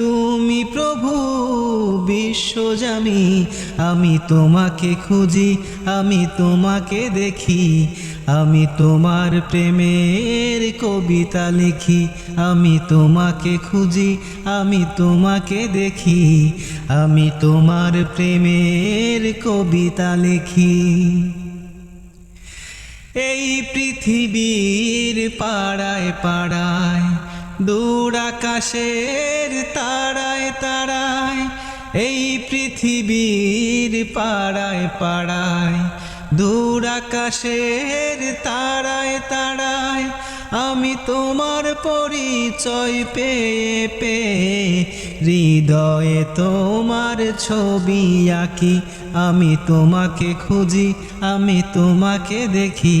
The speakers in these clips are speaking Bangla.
তুমি প্রভু বিশ্বজামি আমি তোমাকে খুঁজি, আমি তোমাকে দেখি, আমি তোমার প্রেমের কবিতা লিখি, আমি তোমাকে খুঁজি, আমি তোমাকে দেখি, আমি তোমার প্রেমের কবিতা লিখি। এই পৃথিবীর পাড়ায় পাড়ায় দূর আকাশের তারায় তারায়, এই পৃথিবীর পাড়ায় পাড়ায় দূর আকাশের তারায় তারায়, আমি তোমার পরিচয় পেয়ে পেয়ে, হৃদয়ে তোমার ছবি আঁকি, আমি তোমাকে খুঁজি, আমি তোমাকে দেখি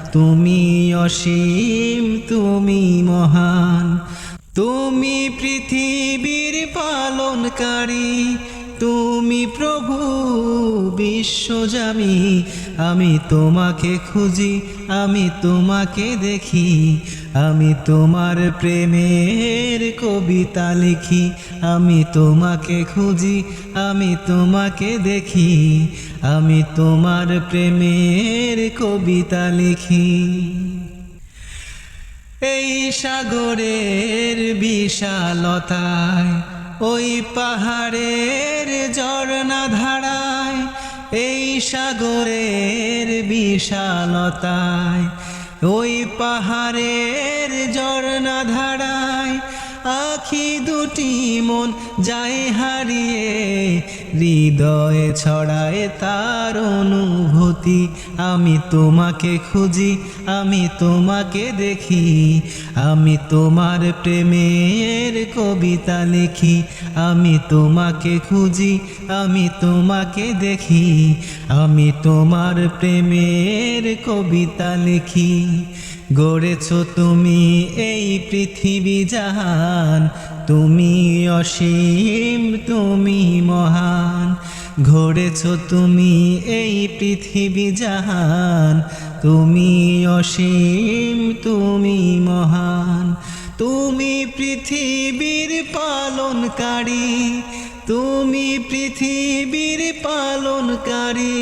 তুমি অসীম তুমি মহান। তুমি পৃথিবীর পালনকারী তুমি প্রভু বিশ্বজামি আমি তোমাকে খুঁজি, আমি তোমাকে দেখি, আমি তোমার প্রেমের কবিতা লিখি, আমি তোমাকে খুঁজি, আমি তোমাকে দেখি, আমি তোমার প্রেমের কবিতা লিখি। এই সাগরের বিশালতায় ওই পাহাড়ের ঝর্ণা ধারায় এই সাগরের বিশালতায় ওই পাহাড়ের ঝর্ণা ধারায় আখি দুটি মন যায় হারিয়ে, হৃদয়ে ছড়ায় তার অনুভূতি। আমি তোমাকে খুঁজি, আমি তোমাকে দেখি, আমি তোমার প্রেমের কবিতা লিখি। আমি তোমাকে খুঁজি, আমি তোমাকে দেখি, আমি তোমার প্রেমের কবিতা লিখি। গড়েছ তুমি এই পৃথিবী জাহান, তুমি অসীম, তুমি মহান। ঘড়েছ তুমি এই পৃথিবী জাহান, তুমি অসীম, তুমি মহান। তুমি পৃথিবীর পালনকারী, তুমি পৃথিবীর পালনকারী।